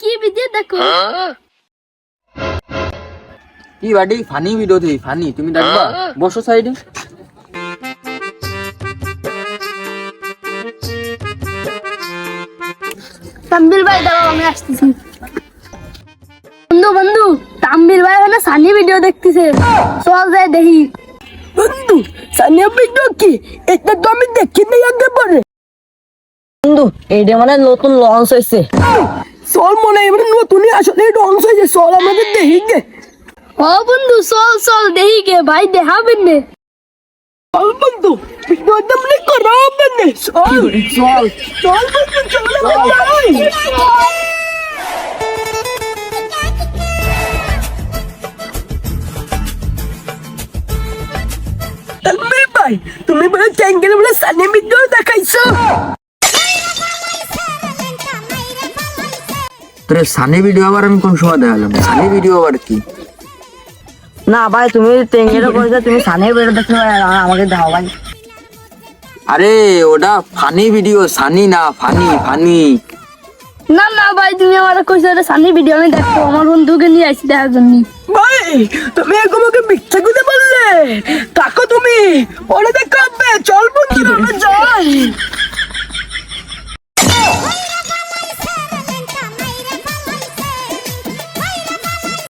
কি ভিডিও দেখো কি বাডি ফানি ভিডিও তুই ফানি। তুমি দেখবা? বসো সাইডে তাম্বির ভাই দাঁড়াও আমি আসতেছি। বন্ধু বন্ধু তাম্বির ভাই ওখানে সানি ভিডিও দেখতেছে। চল যাই দেখি। বন্ধু সানিয়া ভিডিও কি? এটা তো আমি দেখিনি আগে পরে। বন্ধু এইটা মানে নতুন লঞ্চ হয়েছে। চল মনে এবার নতুনই আসলে ডন্স হয়েছে চল আমাদের দেখি গে। ও বন্ধু চল চল দেখি কে ভাই দেখাবেন নে। চল বন্ধু ভিডিওটা মানে করা হবে চল চল চল বন্ধু চল তানভীর ভাই তুমি বলে চ্যাঙ্গেল বলে সানি ভিডিও দেখাইছো। তোর সানি ভিডিও আবার আমি কোন সময় দেখালাম? সানি ভিডিও আবার কি? না ভাই তুমি টেঙ্গেরও করেছ তুমি সানের বেরো দেখতে আমাকে দাও ভাই। আরে ওটা ফানি ভিডিও সানি না ফানি ফানি। না না ভাই তুমি আমার কইছো এটা সানি ভিডিও আমি দেখব আমার বন্ধুকে নিয়ে আসি দেখার জন্য। ভাই তুমি এক আমাকে মিথ্যা কথা বললে। তাকো তুমি ওরে